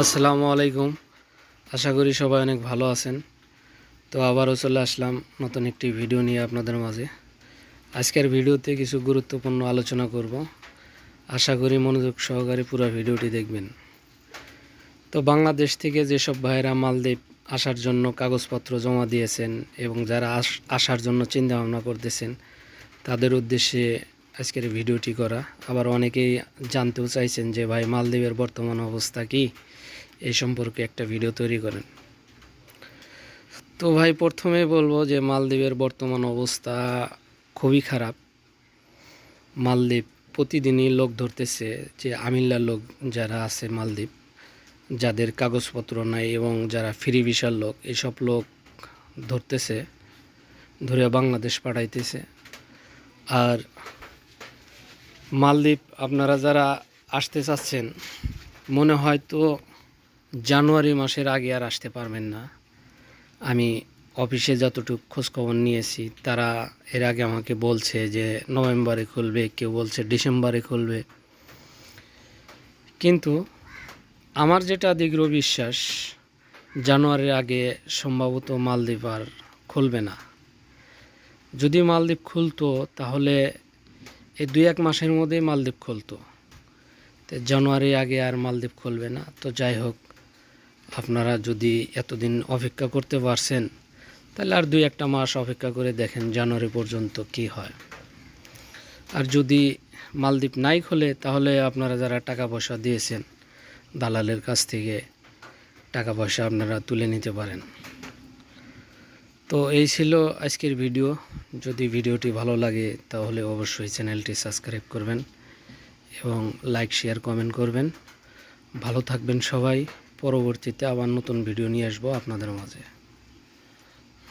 আসসালামু আলাইকুম। আশা করি সবাই অনেক ভালো আছেন। তো আবারও চলে আসলাম নতুন একটি ভিডিও নিয়ে আপনাদের মাঝে। আজকের ভিডিওতে কিছু গুরুত্বপূর্ণ আলোচনা করব। আশা করি মনোযোগ সহকারে পুরো ভিডিওটি দেখবেন। তো বাংলাদেশ থেকে যেসব ভাইয়েরা মালদ্বীপ আসার জন্য কাগজপত্র জমা দিয়েছেন এবং যারা আস- আসার জন্য চিন্তা ভাবনা করতেছেন, তাদের উদ্দেশ্যে আজকের ভিডিওটি করা। আবার অনেকেই জানতেও চাইছেন যে, ভাই, মালদ্বীপের বর্তমান অবস্থা কি? এই সম্পর্কে একটা ভিডিও তৈরি করেন। তো ভাই, প্রথমে বলব যে, মালদ্বীপের বর্তমান অবস্থা খুবই খারাপ। মালদ্বীপ প্রতিদিনই লোক ধরতেছে যে আমিল্লার লোক যারা আছে মালদ্বীপ, যাদের কাগজপত্র নাই এবং যারা ফ্রি ভিসার লোক, এসব লোক ধরতেছে, ধরে বাংলাদেশ পাঠাইতেছে। আর মালদ্বীপ, আপনারা যারা আসতে চাচ্ছেন, মনে হয় তো জানুয়ারি মাসের আগে আর আসতে পারবেন না। আমি অফিসে যতটুকু খোঁজখবর নিয়েছি, তারা এর আগে আমাকে বলছে যে নভেম্বরে খুলবে, কেউ বলছে ডিসেম্বরে খুলবে। কিন্তু আমার যেটা দীর্ঘ বিশ্বাস, জানুয়ারির আগে সম্ভবত মালদ্বীপ আর খুলবে না। যদি মালদ্বীপ খুলতো, তাহলে এই দুই এক মাসের মধ্যেই মালদ্বীপ খুলতো। তো জানুয়ারি আগে আর মালদ্বীপ খুলবে না। তো যাই হোক, আপনারা যদি এতদিন অপেক্ষা করতে পারছেন, তাহলে আর দুই একটা মাস অপেক্ষা করে দেখেন জানুয়ারি পর্যন্ত কি হয়। আর যদি মালদ্বীপ নাই খোলে, তাহলে আপনারা যারা টাকা পয়সা দিয়েছেন, দালালের কাছ থেকে টাকা পয়সা আপনারা তুলে নিতে পারেন। তো এই ছিল আজকের ভিডিও। যদি ভিডিওটি ভালো লাগে, তাহলে অবশ্যই চ্যানেলটি সাবস্ক্রাইব করবেন এবং লাইক, শেয়ার, কমেন্ট করবেন। ভালো থাকবেন সবাই। পরবর্তীতে আবার নতুন ভিডিও নিয়ে আসব আপনাদের মাঝে।